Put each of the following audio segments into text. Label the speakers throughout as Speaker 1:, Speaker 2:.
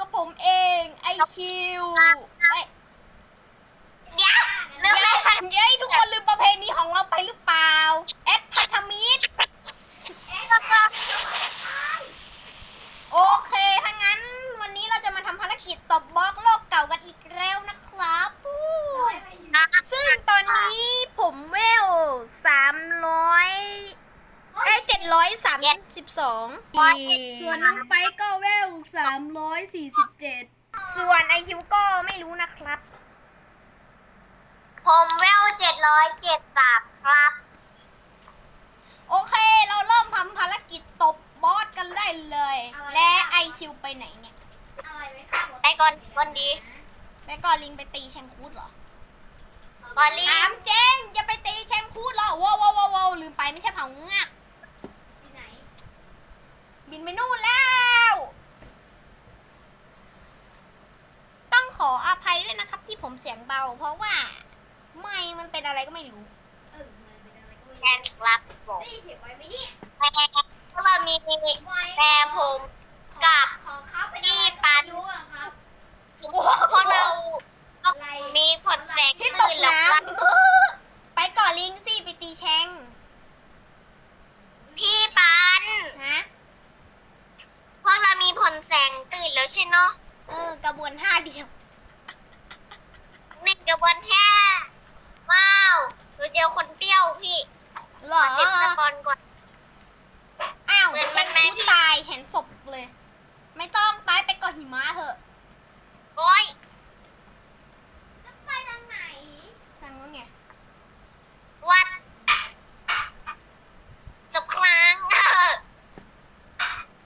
Speaker 1: กับผมเองไอคิวเอ้ย
Speaker 2: เดี๋ยวเริ่ม
Speaker 1: เดี๋ยว
Speaker 2: ไม่ทัน
Speaker 1: เดี๋ยวทุกคนลืมประเพณีของเราไปหรือเปล่าเอสพัทมิตร
Speaker 2: แล้วก็
Speaker 1: โอเคถ้างั้น วันนี้เราจะมาทำภารกิจตบบล็อกโลกเก่ากันอีกแล้วนะครับอู้
Speaker 2: นะ
Speaker 1: ซึ่งตอนนี้ผมเวลสามร้อย เอ้เจ็ดร้อยสามสิบสองส่วนน้องไปก็เวลสามร้อยสี่สิบเจ็ดส่วนไอคิวก็ไม่รู้นะครับ
Speaker 2: ผมเวลเจ็ดร้อยเจ็ดสามครับ
Speaker 1: โอเค เราเริ่มทำภารกิจตบบอสกันได้เลย และไอคิวไปไหนเนี่ย
Speaker 2: ไปก่อนก่อนดี
Speaker 1: ไปก่อนลิงไปตีแชงคูดเหรอ
Speaker 2: ก่อนรี
Speaker 1: ถามเจงจะไปตีแชงคูดเหรอว้าวว้าวว้าวว้าวลืมไปไม่ใช่เผาเงือก บินไปนู่นแล้ว ต้องขออภัยด้วยนะครับ ที่ผมเสียงเบา เพราะว่า ไม่มันเป็นอะไรก็ไม่รู้
Speaker 2: แคนครับผมแต่พวกเรามีแต่ผมกับพี่ปันพวกเราก็มีผลแสง
Speaker 1: ที่ต
Speaker 2: ตื่
Speaker 1: ก
Speaker 2: นแล้ว
Speaker 1: น้
Speaker 2: ครับำ
Speaker 1: ไปก่อนลิงสิไปตีแชง
Speaker 2: พี่ปัน
Speaker 1: ฮะ
Speaker 2: พวกเรามีผลแสงตื่นแล้วใช่เนาะ
Speaker 1: เออกระบวนท่าเดียว
Speaker 2: หนึ่งกระบวนแค่ว้าวเราเจอคนเปรี้ยวพี่
Speaker 1: เหร
Speaker 2: ข
Speaker 1: อ
Speaker 2: อเจ็บสปอนก่อน
Speaker 1: อ้าว
Speaker 2: เหมือน
Speaker 1: ฉัน
Speaker 2: มันไหม
Speaker 1: คูดตายเห็นศพเลย ไม่ต้องไปไปก่อนหิมะเถอะ
Speaker 2: โอ้ย
Speaker 1: ทางนู้นไง
Speaker 2: วัดจบครั้ง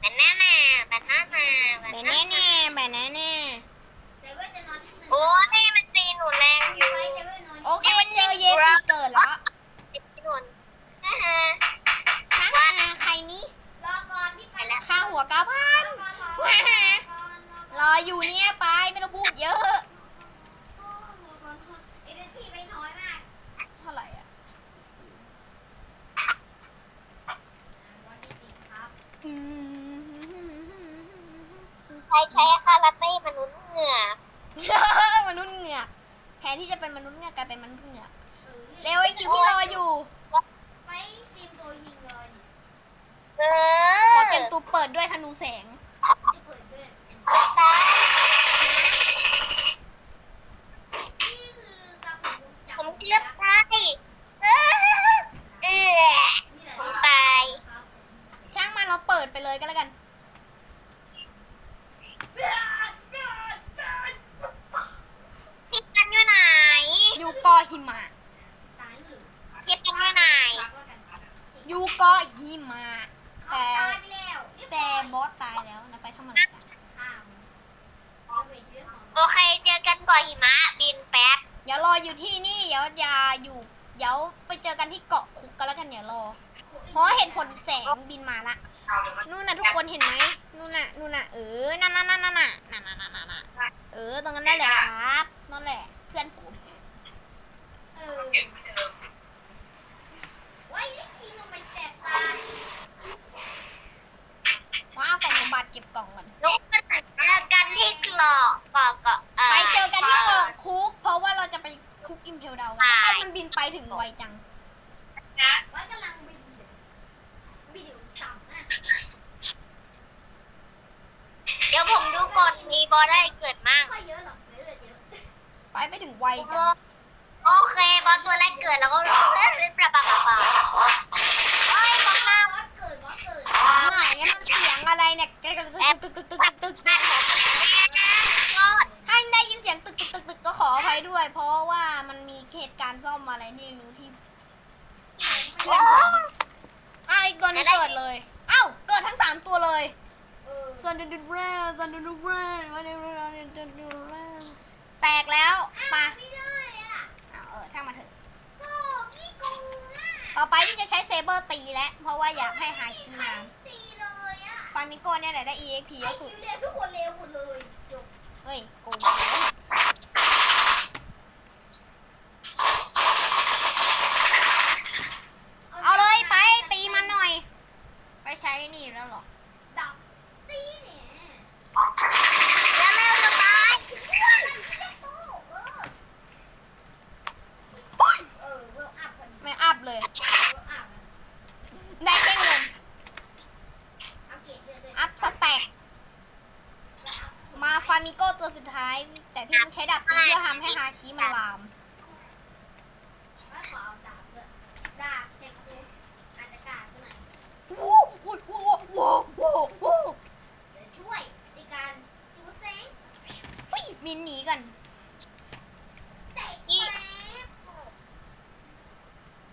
Speaker 2: แต่แน่แน่แต่แน่แน่แต่
Speaker 1: แบ
Speaker 2: แน่
Speaker 1: แน่แน่แบแน่แน่
Speaker 2: โอ้ยมันตีหนูแรงอยู่
Speaker 1: โอเคเจอเยติเกิดแล้ว
Speaker 2: ตีหนูนะฮะ
Speaker 1: ฮ่าฮ่าใครนี้ค่าหัวเก้าพันรออยู่เนี่ยไปไม่ต้องพูดเยอะเท่าไหร่อะอืม
Speaker 2: ใครใช้คาราเต้มนุษย์เหงื่อ
Speaker 1: มนุษย์เหงือกแทนที่จะเป็นมนุษย์เหงือกกลายเป็นมนุษย์เหงือกเร็วไอคิวพี่รออยู่
Speaker 2: เอ
Speaker 1: ข
Speaker 2: อ
Speaker 1: อเต็มตัวเปิดด้วยธนูแสง
Speaker 2: ตายผมเกือบตายเออเออผมตาย
Speaker 1: ช่างมันเราเปิดไปเลยก็แล้วกัน
Speaker 2: พี่กันอยู่ไหน
Speaker 1: อยู่เกอหิมะ
Speaker 2: พี่กันอยู่ไหน
Speaker 1: อยู่เกอหิมะ แต่แต่บอสตายแล้วนะไปทำไมกัน
Speaker 2: โอเค เจอกันก่อนหิมะ บินแป๊บ
Speaker 1: เดี๋ยวรออยู่ที่นี่ เดี๋ยวอย่าอยู่ เดี๋ยวไปเจอกันที่เกาะ คุกกันแล้วกันเดี๋ยวรอ เพราะเห็นผลแสงบินมาละ นู่นน่ะทุกคนเห็นไหมนู่นน่ะนู่นน่ะเออนั่นนั่นนั่นนั่นน่ะนั่นนั่นนั่นนั่นน่ะเออ ตรงนั้นได้แหละครับนั่นแหละเพื่อนผมว้าวกล่องสมบัติเก็บกล่องก่อน
Speaker 2: นุกเจอกันที่เกาะเกาะเกาะ
Speaker 1: ไปเจอกันที่เกาะคุก เพราะว่าเราจะไปคุกอิมเพลดาวน์ให้มันบินไปถึงไวจัง
Speaker 2: เดี๋ยวผมดูก่อนมีบอได้เกิดมั่ง
Speaker 1: ไปไปถึงไว
Speaker 2: โอ
Speaker 1: จัง
Speaker 2: โอเคบอสตัวแรกเกิดแล้วก็เล่นเล่นปลาปลาปลาปลาโอ้ยบอสหน้า
Speaker 1: ไหนมันเสียงอะไรเนี่ยตึกตึกตึกตึกตึกตึก
Speaker 2: นั่นก็
Speaker 1: ถ้าได้ยินเสียงตึกตึกตึกตึกก็ขออภัยด้วย เพราะว่ามันมีเหตุการณ์ซ่อมอะไรนี่รู้ที่ เพื่อนผมไอ้ตัวนี้เกิดเลย เอ้า เกิดทั้งสามตัวเลยซันเดนแรซันเดนแรวันเดนแรแตกแล้วปะเอาเออช่างมาเถอะต่อไปที่จะใช้เซเบอร์ตีแล้ว เพราะว่าอยากให้หาคิวมาฟังนิโก้เนี่ยแหละได้ EXP เยอะสุด
Speaker 3: ทุกคนเลวหมดเลยจบ
Speaker 1: เฮ้ยโกงเอาเลยไปตีมันหน่อย ไปใช้นี่แล้วเหรอ
Speaker 3: ดับตีเนี่ย
Speaker 2: แล้ว
Speaker 1: มิโก้ตัวสุดท้าย แต่พี่ต้องใช้ดาบตีเพื่อทำให้ฮาคิมันลาม
Speaker 3: ว่าขอเอาดาบด้วยดาบเช็คคูอาจจะกาดก็หน่อย
Speaker 1: วู้วู้วู้วู้วู้วู้
Speaker 3: เดี๋ยวช่วยในการดูแสง
Speaker 1: ฟิมินหนีกัน
Speaker 3: เตะแป๊บ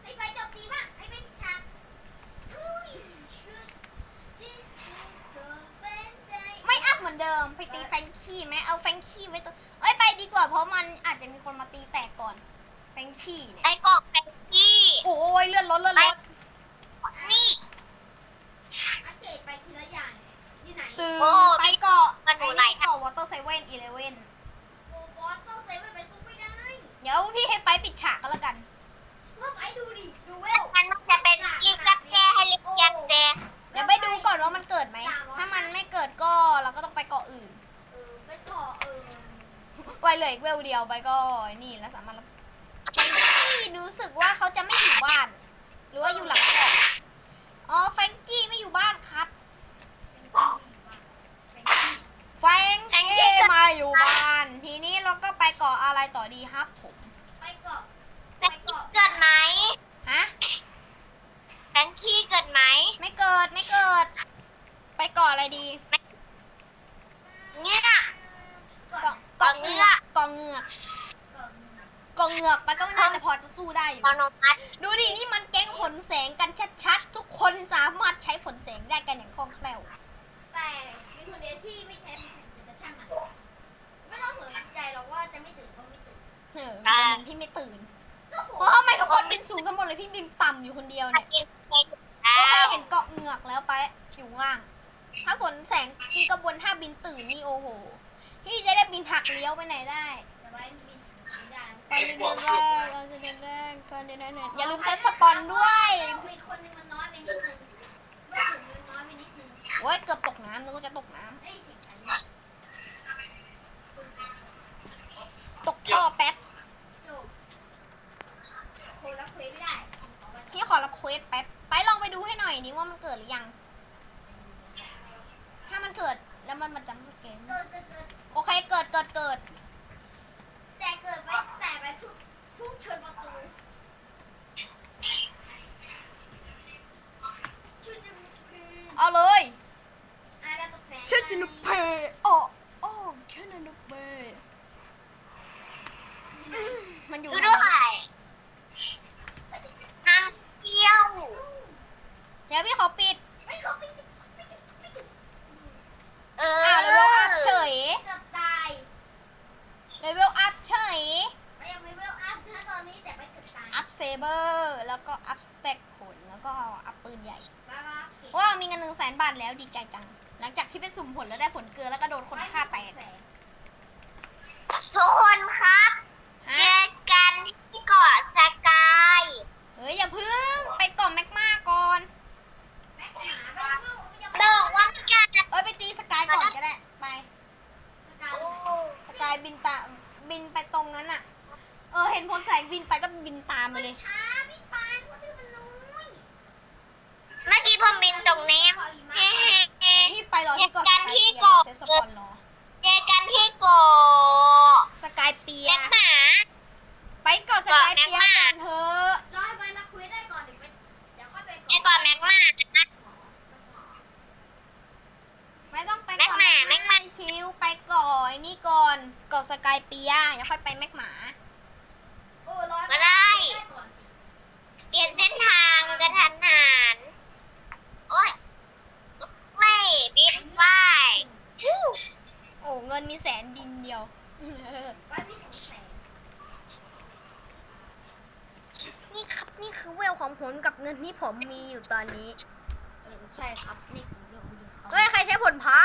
Speaker 3: ให้ไปจบตีบ้างให้ไปฉากอุ้ยชุดที่เธอเป็นใจ
Speaker 1: ไม่อัพเหมือนเดิม ไปตีแฟรงกี้ไหมเอาแฟรงกี้ไว้ตัวเอ้ยไปดีกว่าเพราะมันอาจจะมีคนมาตีแตกก่อน แฟรงกี้เนี่ย
Speaker 2: ไอ้กรอกแพนกี้
Speaker 1: โอ้ยเลื่อนรถเลื่อนรถ
Speaker 2: นี่
Speaker 3: อัปเกรดไปทีละอย่างอยู่ไหน
Speaker 1: ตื่น
Speaker 2: โอ้
Speaker 1: ไปเกาะ
Speaker 2: มัน
Speaker 1: ไอ้
Speaker 2: ดูไหล
Speaker 1: นี่เกาะวอเตอร์เซเว่นอีเลเว่น
Speaker 3: โอ้บอสต้องเซฟไว้ไปสู้ไม่ได้
Speaker 1: เดี๋ยวพี่ให้ไปปิดฉากก็แล้วกัน
Speaker 3: เพิ่มไอ้ดูดิดูเวล
Speaker 2: มันจะเป็นยิงซับแจให้เล็กยันเจ
Speaker 1: เดี๋ยวไปดูก่อนว่ามันเกิดไหม ถ้ามันไม่เกิดก็เราก็ต้องไปเกาะอื่น
Speaker 3: เออไปต่อเออ
Speaker 1: ไว้ เหลยเวเดียวไปก็นี่แล้วสามารถรับไปที่รู้สึกว่าเขาจะไม่อยู่บ้าน หรือว่าอยู่หลังเกอ๋อไฟรงกี้ไม่อยู่บ้านครับ แฟรงกี้มาอยู่บ้าน ทีนี้เราก็ไปเกาะอะไรต่อดีครับผม
Speaker 3: ไปเกาะ
Speaker 2: แพนกี้เกิดไหม
Speaker 1: ฮะ
Speaker 2: แพนกี้เกิดไหม
Speaker 1: ไม่เกิดไม่เกิด ไปเกาะอะไรดี
Speaker 2: เงี้ย
Speaker 3: เกาะ
Speaker 1: เกาะ
Speaker 2: เกาะเงื อก
Speaker 1: เกาะเงือก
Speaker 3: เกาะ
Speaker 1: เกาะเงือกไปก็น่าจะพอจะสู้ได้อยู่
Speaker 2: อโนมัติ
Speaker 1: ดูดิ นี่มันแก๊งผลแสงกันชัดๆ ทุกคนสามารถใช้ผลแสงได้กันอย่างคล่องแคล่ว
Speaker 3: แต่มีคนเดียวที่ไม่ใช้ประสิทธิ์แต่ช่างมันไม่ต้องสนใจหรอกว่าจะไม่ตื่นก็ไม่ตื่น
Speaker 1: เออมีวันหนึงที่ไม่ตื่น
Speaker 3: ก็ผม
Speaker 1: เพราะทำไมทุกคนบินสูงกันหมดเลยพี่บินต่ำอยู่คนเดียวเนี่ย
Speaker 2: กินเพลง
Speaker 1: ก็
Speaker 2: แล้
Speaker 1: แค่
Speaker 2: ว
Speaker 1: เห็นเกาะเหงือกแล้วไปอยู่ข้างล่าง ถ้าผลแสงคือกระบวนท่าบินตื่นนี่โอ้โห พี่จะได้บินหักเลี้ยวไปไหนได้
Speaker 3: แต่ว่าบินไม่ได้
Speaker 1: ไปเดินแรกเราจะเดินแรกไปเดินแรกอย่าลืมเซตสปอนด้วย
Speaker 3: มีคนหนึงมันน้อยไปนิดนึงเมื่อถึงมันน้อยไปนิดนึง
Speaker 1: โอ้ยเกือบตกน้ำนึกว่าจะตกน้
Speaker 3: ไอ้สิบอันนี้ำ
Speaker 1: ตกท่อแป๊บ
Speaker 3: จบคนรับเพลงไม่ได้ขอบัตร
Speaker 1: พี่ขอรับเควสแป๊บ ไปลองไปดูให้หน่อยนี่ว่ามันเกิดหรือยัง ถ้ามันเกิดแล้วมันมาจำสเกม
Speaker 3: เกิดเกิดเกิด
Speaker 1: โอเคเกิดเกิดเกิด
Speaker 3: แต่เกิดไปแต่ไปพุ่งพุ่งชนประตูชุดดึงคือ
Speaker 1: เอาเลย
Speaker 3: อาดาตกแสง
Speaker 1: ชื่อจินุเพอ๋ออ๋อแค่นั้นนุเปอืมมันอยู่
Speaker 2: ดู
Speaker 1: ทาง
Speaker 2: ด้ว
Speaker 1: นั้น
Speaker 2: ยน้ำเที่ยว
Speaker 1: เดี๋ยวพี่ขอปิด
Speaker 3: ไม่เขาไม่จิไม่จิไม่จิ
Speaker 2: เอ
Speaker 1: อ่า
Speaker 2: อ
Speaker 1: เลเวลอัพเฉย
Speaker 3: เกือบตาย
Speaker 1: เลเวลอัพเฉย
Speaker 3: ไม่ยังไม่เวลอัพนะตอนนี้แต่ไปเกือบตาย
Speaker 1: อัพเซเบอร์แล้วก็อัพสเต็กผลแล้วก็อัพปืนใหญ่
Speaker 3: บ้าเก่ง
Speaker 1: ว้าวมีเงินหนึ่งแสนบาทแล้วดีใจจัง หลังจากที่ไปสุ่มผลแล้วได้ผลเกลือแล้วก็โดนคนฆ่าแตก
Speaker 2: ทุกคนครับ
Speaker 1: ฮะ
Speaker 2: เจอกันที่เกาะสกาย
Speaker 1: เฮ้ยอย่าพึ่งไปกล่อมแมกมาก่อน
Speaker 3: แม็กหมาไปเวลยัง
Speaker 2: บอกว่ามีการ
Speaker 1: เอ้ยไปตีสกายก่อนก็ได้ ไป
Speaker 3: สกาย
Speaker 1: สกายบินตามบินไปตรงนั้นอะเอ อเห็นพลแสงบินไปก็บินตามไป
Speaker 3: มัน
Speaker 1: เลย
Speaker 3: ช้าพี่ปานคนอื่นมันน้อย
Speaker 2: เมื่อกี้ผมบินตรงนี้เฮ้
Speaker 1: พี่ไปรอที่เกาะ
Speaker 2: กันที่
Speaker 1: สกาย
Speaker 2: เกาะ
Speaker 1: เปียเซตสปอนรอ
Speaker 2: เจอกันที่เกาะ
Speaker 1: สกายเปีย
Speaker 2: เล็กหมา
Speaker 1: ไปเกาะสกายเปียกันเถอะ
Speaker 3: รอให้ไปรับคุยได้ก่อนเดี๋ยวไปเดี๋ยวค่อยไป
Speaker 2: ไอ้เกาะแม็กมานะ
Speaker 1: ไม่ต้องไป
Speaker 2: แม็กหมาแม็กหมา
Speaker 1: คิวไปก่อนไอ้นี่ก่อนเกาะสกายเปียอย่าค่อยไปแมกหมา
Speaker 3: โอ้ร้อย
Speaker 2: ก็ได้
Speaker 3: ก่อนสิ
Speaker 2: เปลี่ยนเส้นทางกระทันหันโอ้ยไม่บินไป
Speaker 1: โอ้เงินมีแสนดินเดียว
Speaker 3: ไปพี่สงสัย
Speaker 1: นี่ครับนี่คือเวลของผมกับเงินที่ผมมีอยู่ตอนนี้
Speaker 3: เออใช่ครับนี่คือเรื่องของเขา
Speaker 1: เฮ้ยใครใช้ผลพระ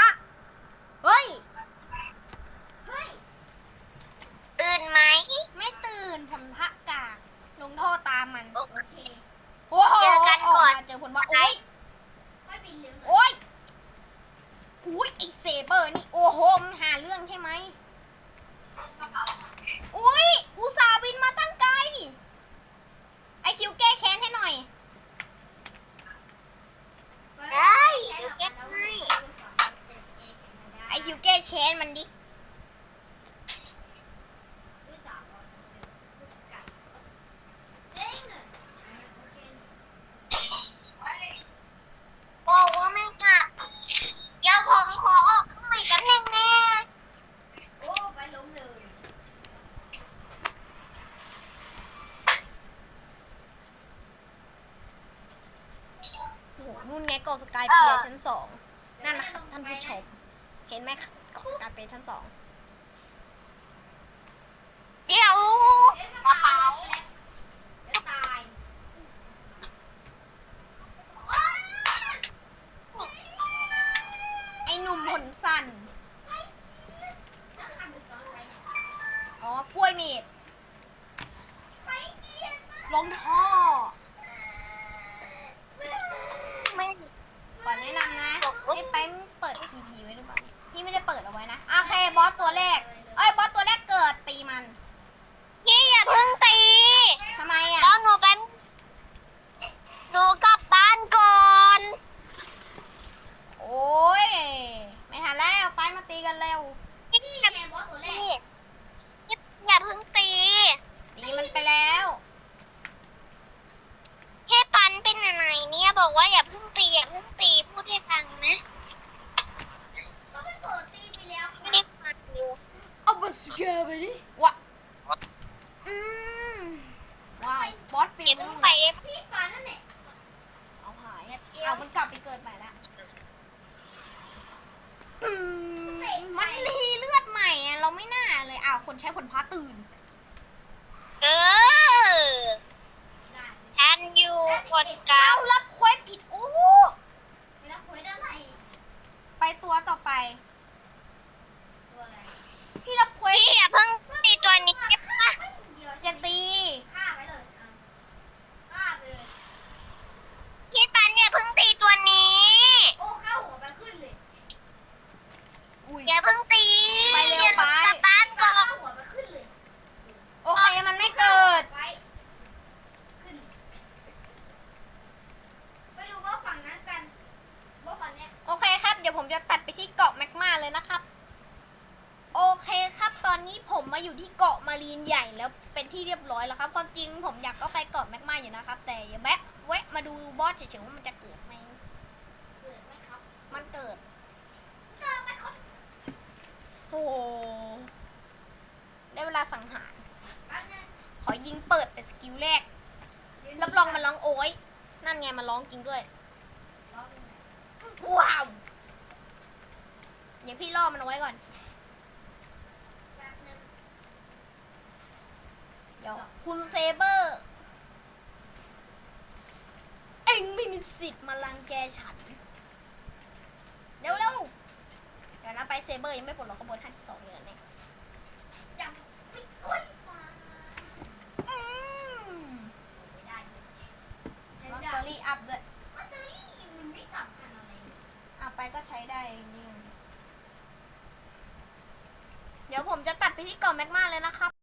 Speaker 1: เฮ้ย
Speaker 3: เฮ้ย
Speaker 2: ตื่นไหม
Speaker 1: ไม่ตื่นผลพระกากลงท่อตามมัน
Speaker 3: โอเค
Speaker 1: โอ้โห
Speaker 2: เจอกัน
Speaker 1: ออก
Speaker 2: ก่อน
Speaker 1: มาเจอผลพระโอ้ย
Speaker 3: ค่อยบินเร็วหน่อย
Speaker 1: โอ้ยอุ้ยไอเซเบอร์นี่ โอ้โหมันหาเรื่องใช่ไหมอุ้ยอุตส่าห์บินมาตั้งไกล ไอคิวแก้แค้นให้หน่อย
Speaker 2: ได้เดี๋ยวแก้ให้
Speaker 1: ไอคิวแก้แค้นมันดิ กายเปียชั้นสองนั่นนะคะท่านผู้ชม เห็นไหมคะเกาะสกายเปี
Speaker 2: ย
Speaker 1: ชั้นสอ
Speaker 2: ง
Speaker 3: เฉ
Speaker 1: ยๆว่ามันจะเกิดไหม
Speaker 3: เกิดไหมครับ
Speaker 1: มันเกิด
Speaker 3: เกิดไหมครับ
Speaker 1: โอ้ได้เวลาสังหาร ขอยิงเปิดเป็นสกิลแรก รับรองมันร้องโอ้ย นั่นไงมันร้องจริงด้วย ว้าวเดี๋ยวพี่ล่อมันเอาไว้ก่อนเดี๋ยวคุณเซเบอร์ สิทธิ์มาลังแกฉัน เร็วเร็วเดี๋ยวนะไปเซเบอร์ยังไม่ปลดล็อกกระบวนท่าที่สองเงินะ
Speaker 3: จับไปกุ้ยมา
Speaker 1: อืม
Speaker 3: ไม่ได้ล
Speaker 1: อตเตอรี่อัพเลย
Speaker 3: ลอตเตอรี่มันไม่สำคัญอะไร
Speaker 1: อะไปก็ใช้ได้เจริยเดี๋ยวผมจะตัดไปที่กล่องแมกมาเลยนะครับ